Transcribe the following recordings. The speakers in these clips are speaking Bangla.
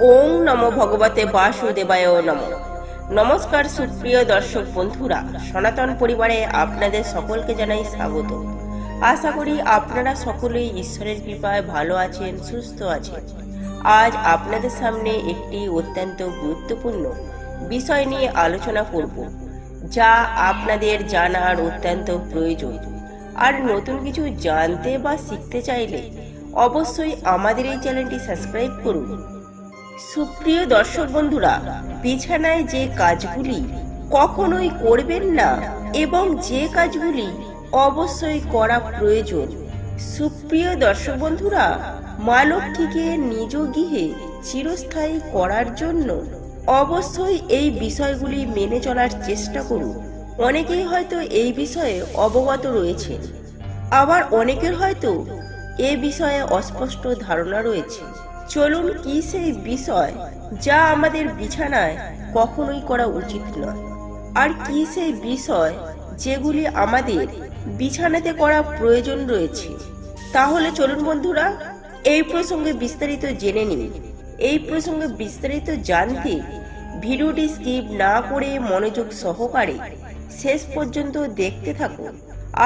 ওং নম ভগবতে বাসুদেবায় নম। নমস্কার সুপ্রিয় দর্শক বন্ধুরা, সনাতন পরিবারে আপনাদের সকলকে জানাই স্বাগত। আশা করি আপনারা সকলেই ঈশ্বরের কৃপায় ভালো আছেন, সুস্থ আছেন। আজ আপনাদের সামনে একটি অত্যন্ত গুরুত্বপূর্ণ বিষয় নিয়ে আলোচনা করব, যা আপনাদের জানার অত্যন্ত প্রয়োজন। আর নতুন কিছু জানতে বা শিখতে চাইলে অবশ্যই আমাদের এই চ্যানেলটি সাবস্ক্রাইব করুন। সুপ্রিয় দর্শক বন্ধুরা, বিছানায় যে কাজগুলি কখনোই করবেন না এবং যে কাজগুলি অবশ্যই করা প্রয়োজন। সুপ্রিয় দর্শক বন্ধুরা, মা নিজ গৃহে চিরস্থায়ী করার জন্য অবশ্যই এই বিষয়গুলি মেনে চলার চেষ্টা করুন। অনেকেই হয়তো এই বিষয়ে অবগত রয়েছে। আবার অনেকের হয়তো এ বিষয়ে অস্পষ্ট ধারণা রয়েছে। চলুন কি সেই বিষয় যা আমাদের বিছানায় কখনোই করা উচিত নয়? আর কি সেই বিষয় যেগুলি আমাদের বিছানাতে করা প্রয়োজন রয়েছে? তাহলে চলুন বন্ধুরা, এই প্রসঙ্গে বিস্তারিত জেনে নিন এই প্রসঙ্গে বিস্তারিত জানতে ভিডিওটি স্কিপ না করে মনোযোগ সহকারে শেষ পর্যন্ত দেখতে থাকুন।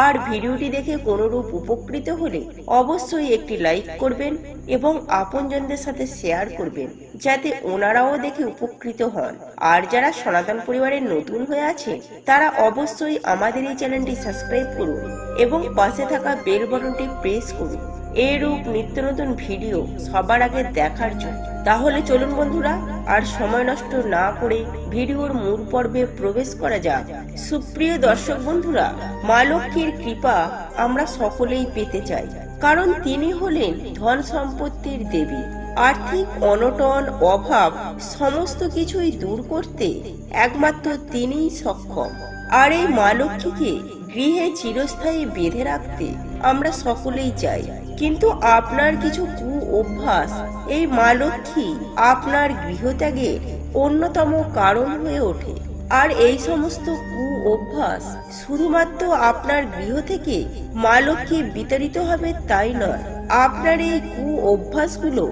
আর ভিডিওটি দেখে কোনোরূপ উপকৃত হলে অবশ্যই একটি লাইক করবেন এবং আপনজনদের সাথে শেয়ার করবেন, যাতে ওনারাও দেখে উপকৃত হন। আর যারা সনাতন পরিবারের নতুন হয়ে আছে, তারা অবশ্যই আমাদের এই চ্যানেলটি সাবস্ক্রাইব করুন এবং পাশে থাকা বেল বাটনটি প্রেস করুন। এরূপ নিত্য নতুন ভিডিও সবার আগে দেখার জন্য। তাহলে চলুন বন্ধুরা আর সময় নষ্ট না করে ভিডিওর মূল পর্বে প্রবেশ করা যাক। সুপ্রিয় দর্শক বন্ধুরা, মা লক্ষ্মীর কৃপা আমরা সকলেই পেতে চাই, কারণ তিনি হলেন ধন সম্পত্তির দেবী। আর্থিক অনটন, অভাব, সমস্ত কিছুই দূর করতে একমাত্র তিনিই সক্ষম। আর এই মা লক্ষ্মীকে গৃহে চিরস্থায়ী বেঁধে রাখতে আমরা সকলেই চাই। কিন্তু আপনার কিছু কু অভ্যাস এই মা লক্ষ্মী আপনার গৃহত্যাগের অন্যতম কারণ হয়ে ওঠে। আর এই সমস্ত কু অভ্যাস শুধুমাত্র আপনার গৃহ থেকে মা লক্ষ্মী বিতাড়িত হবে তাই নয়। আপনার এই কু অভ্যাসগুলো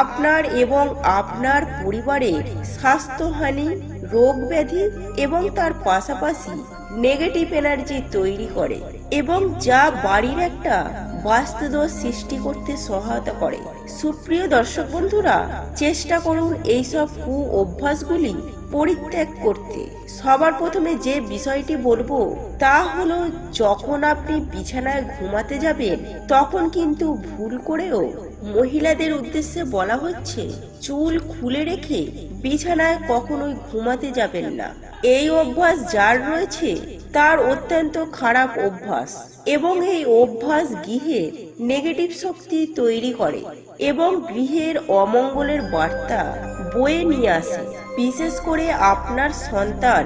আপনার এবং আপনার পরিবারের স্বাস্থ্যহানি রোগ ব্যাধি এবং তার পাশাপাশি নেগেটিভ এনার্জি তৈরি করে এবং যা বাড়ির একটা বাস্তুদোষ সৃষ্টি করতে সহায়তা করে। সুপ্রিয় দর্শক বন্ধুরা, চেষ্টা করুন এইসব কু অভ্যাসগুলি পরিত্যাগ করতে। সবার প্রথমে যে বিষয়টি বলব, তা হলো যখন আপনি বিছানায় ঘুমাতে যাবেন, তখন কিন্তু ভুল করেও মহিলাদের উদ্দেশ্যে বলা হচ্ছে, চুল খুলে রেখে বিছানায় কখনোই ঘুমাতে যাবেন না। এই অভ্যাস যার রয়েছে, তার অত্যন্ত খারাপ অভ্যাস এবং এই অভ্যাস গৃহের নেগেটিভ শক্তি তৈরি করে এবং গৃহের অমঙ্গলের বার্তা বয়ে নিয়ে আসে। বিশেষ করে আপনার সন্তান,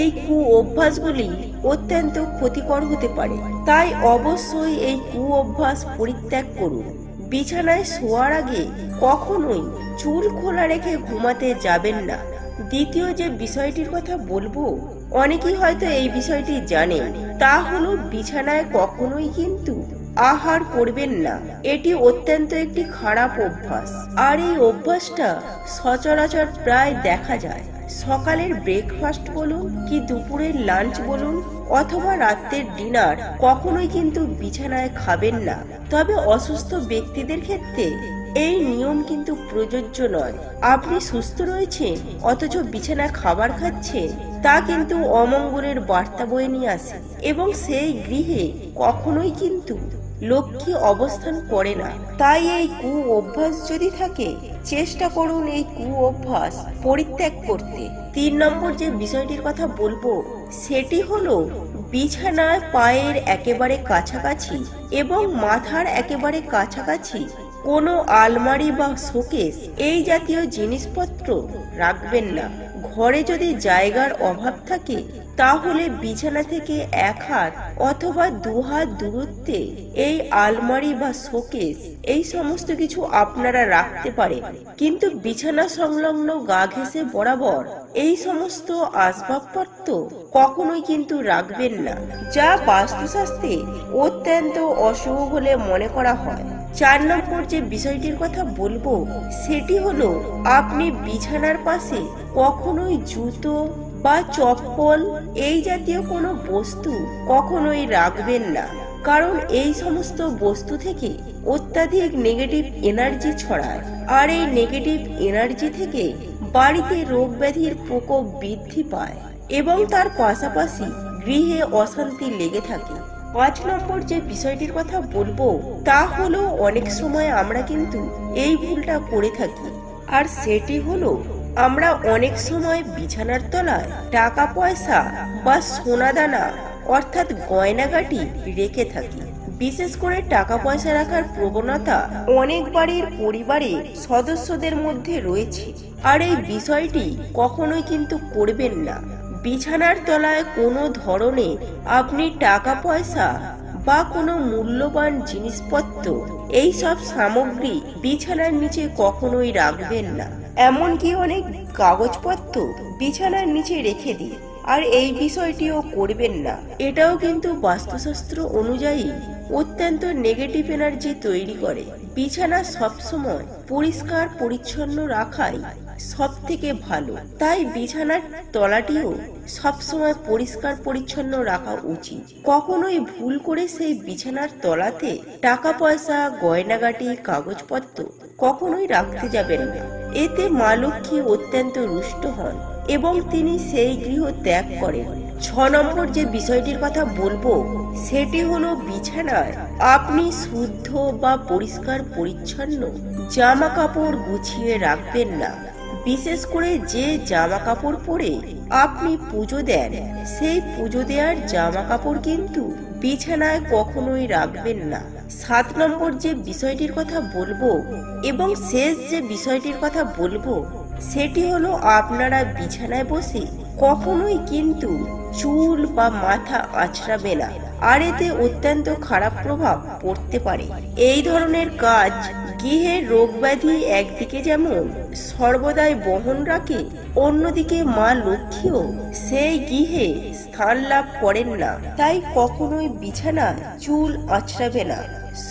এই কু অভ্যাসগুলি অত্যন্ত ক্ষতিকর হতে পারে। তাই অবশ্যই এই কু অভ্যাস পরিত্যাগ করুন। বিছানায় শোয়ার আগে কখনোই চুল খোলা রেখে ঘুমাতে যাবেন না। দ্বিতীয় যে বিষয়টির কথা বলব, অনেকেই হয়তো এই বিষয়টি জানেন, তা হলো বিছানায় কখনোই কিন্তু আহার করবেন না। এটি অত্যন্ত একটি খারাপ অভ্যাস। আর এই অভ্যাসটা সচরাচর প্রায় দেখা যায়। সকালের ব্রেকফাস্ট বলুন কি দুপুরের লাঞ্চ বলুন অথবা রাত্রের ডিনার কখনোই কিন্তু বিছানায় খাবেন না। তবে অসুস্থ ব্যক্তিদের ক্ষেত্রে এই নিয়ম কিন্তু প্রযোজ্য নয়। আপনি সুস্থ রয়েছেন, অথচ বিছানা খাবার খাচ্ছেন, তা কিন্তু অমঙ্গলের বার্তা বয়ে নিয়ে আসে। এবং সেই গৃহে কখনোই কিন্তু লক্ষ্মী অবস্থান করে না। তাই এই কু অভ্যাস যদি থাকে, চেষ্টা করুন এই কু অভ্যাস পরিত্যাগ করতে। তিন নম্বর যে বিষয়টির কথা বলব, সেটি হলো বিছানায় পায়ের একেবারে কাছাকাছি এবং মাথার একেবারে কাছাকাছি কোনো আলমারি বা শোকেস এই জাতীয় জিনিসপত্র রাখবেন না। ঘরে যদি জায়গার অভাব থাকে, তাহলে বিছানা থেকে এক হাত অথবা দু হাত দূরত্বে এই আলমারি বা শোকেস, এই সমস্ত কিছু আপনারা রাখতে পারেন কিন্তু বিছানা সংলগ্ন গা ঘেঁষে বরাবর এই সমস্ত আসবাবপত্র কখনোই কিন্তু রাখবেন না, যা বাস্তুশাস্ত্রে অত্যন্ত অশুভ বলে মনে করা হয়। চার নম্বর যে বিষয়টির কথা বলব, সেটি হলো আপনি বিছানার পাশে কখনোই জুতো বা চপ্পল, এই জাতীয় কোনো বস্তু কখনোই রাখবেন না। কারণ এই সমস্ত বস্তু থেকে অত্যাধিক নেগেটিভ এনার্জি ছড়ায়। আর এই নেগেটিভ এনার্জি থেকে বাড়িতে রোগ ব্যাধির প্রকোপ বৃদ্ধি পায় এবং তার পাশাপাশি গৃহে অশান্তি লেগে থাকে। পাঁচ নম্বর যে বিষয়টির কথা বলব, তা হলো অনেক সময় আমরা কিন্তু এই ভুলটা করে থাকি। আর সেটি হলো আমরা অনেক সময় বিছানার তলায় টাকা পয়সা বা সোনাদানা, অর্থাৎ গয়নাগাটি রেখে থাকি। বিশেষ করে টাকা পয়সা রাখার প্রবণতা অনেক বাড়ির পরিবারে সদস্যদের মধ্যে রয়েছে। আর এই বিষয়টি কখনোই কিন্তু করবেন না। বিছানার তলায় কোনো ধরনের আপনি টাকা পয়সা বা কোনো মূল্যবান জিনিসপত্র এই সব সামগ্রী বিছানার নিচে কখনোই রাখবেন না। এমনকি অনেক কাগজপত্র বিছানার নিচে রেখে দিন আর এই বিষয়টিও করবেন না। এটাও কিন্তু বাস্তুশাস্ত্র অনুযায়ী অত্যন্ত নেগেটিভ এনার্জি তৈরি করে। বিছানা সবসময় পরিষ্কার পরিচ্ছন্ন রাখাই সব থেকে ভালো। তাই বিছানার তলাটিও সবসময় পরিষ্কার পরিচ্ছন্ন রাখা উচিত। কখনোই ভুল করে সেই বিছানার তলাতে টাকা পয়সা, গয়নাগাটি, কাগজপত্র কখনোই রাখতে যাবেন না। এতে মা অত্যন্ত রুষ্ট হন এবং তিনি সেই গৃহ ত্যাগ করেন। ছ নম্বর যে বিষয়টির কথা বলব, সেটি হলো বিছানায় আপনি শুদ্ধ বা পরিষ্কার পরিচ্ছন্ন জামা কাপড় গুছিয়ে রাখবেন না। বিশেষ করে যে জামা কাপড় পরে আপনি পুজো দেন, সেই পুজো দেওয়ার জামা কাপড় কিন্তু বিছানায় কখনোই রাখবেন না। সাত নম্বর যে বিষয়টির কথা বলব এবং শেষ যে বিষয়টির কথা বলব, সেটি হলো আপনারা বিছানায় বসে কখনোই কিন্তু চুল বা মাথা আছড়াবে না। আর এতে অত্যন্ত খারাপ প্রভাব পড়তে পারে। এই ধরনের কাজ গৃহের রোগ ব্যাধি একদিকে যেমন সর্বদাই বহন রাখে, অন্যদিকে মা লক্ষ্মীও সেই গৃহে স্থান লাভ করেন না। তাই কখনোই বিছানা চুল আছড়াবে না।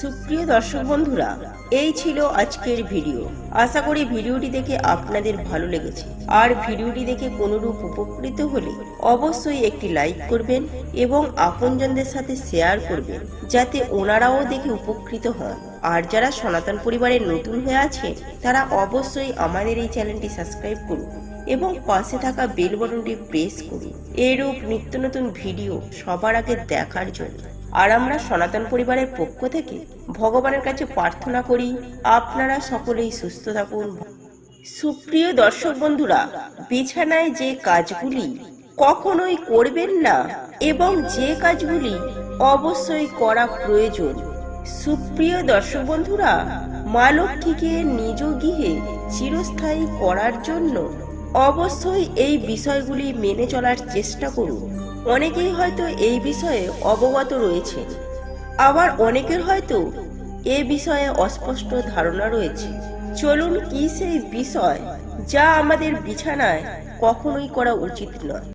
সুপ্রিয় দর্শক বন্ধুরা এই ছিল আজকের ভিডিও। আশা করি ভিডিওটি দেখে আপনাদের ভালো লেগেছে। আর ভিডিওটি দেখে কোনোরূপ উপকৃত হলে অবশ্যই একটি লাইক করবেন এবং আপনজনদের সাথে শেয়ার করবেন, যাতে ওনারাও দেখে উপকৃত হন। আর যারা সনাতন পরিবারের নতুন হয়ে আছে, তারা অবশ্যই আমাদের এই চ্যানেলটি সাবস্ক্রাইব করুন এবং পাশে থাকা বেল বটনটি প্রেস করুন। এরূপ নিত্য নতুন ভিডিও সবার আগে দেখার জন্য। আর আমরা সনাতন পরিবারের পক্ষ থেকে ভগবানের কাছে প্রার্থনা করি, আপনারা সকলেই সুস্থ থাকুন। সুপ্রিয় দর্শক বন্ধুরা, বিছানায় যে কাজগুলি কখনোই করবেন না এবং যে কাজগুলি অবশ্যই করা প্রয়োজন। সুপ্রিয় দর্শক বন্ধুরা, মা লক্ষ্মীকে নিজ গৃহে চিরস্থায়ী করার জন্য অবশ্যই এই বিষয়গুলি মেনে চলার চেষ্টা করুন। অনেকেই হয়তো এই বিষয়ে অবগত রয়েছে। আবার অনেকের হয়তো এ বিষয়ে অস্পষ্ট ধারণা রয়েছে। চলুন কি সেই বিষয় যা আমাদের বিছানায় কখনোই করা উচিত নয়।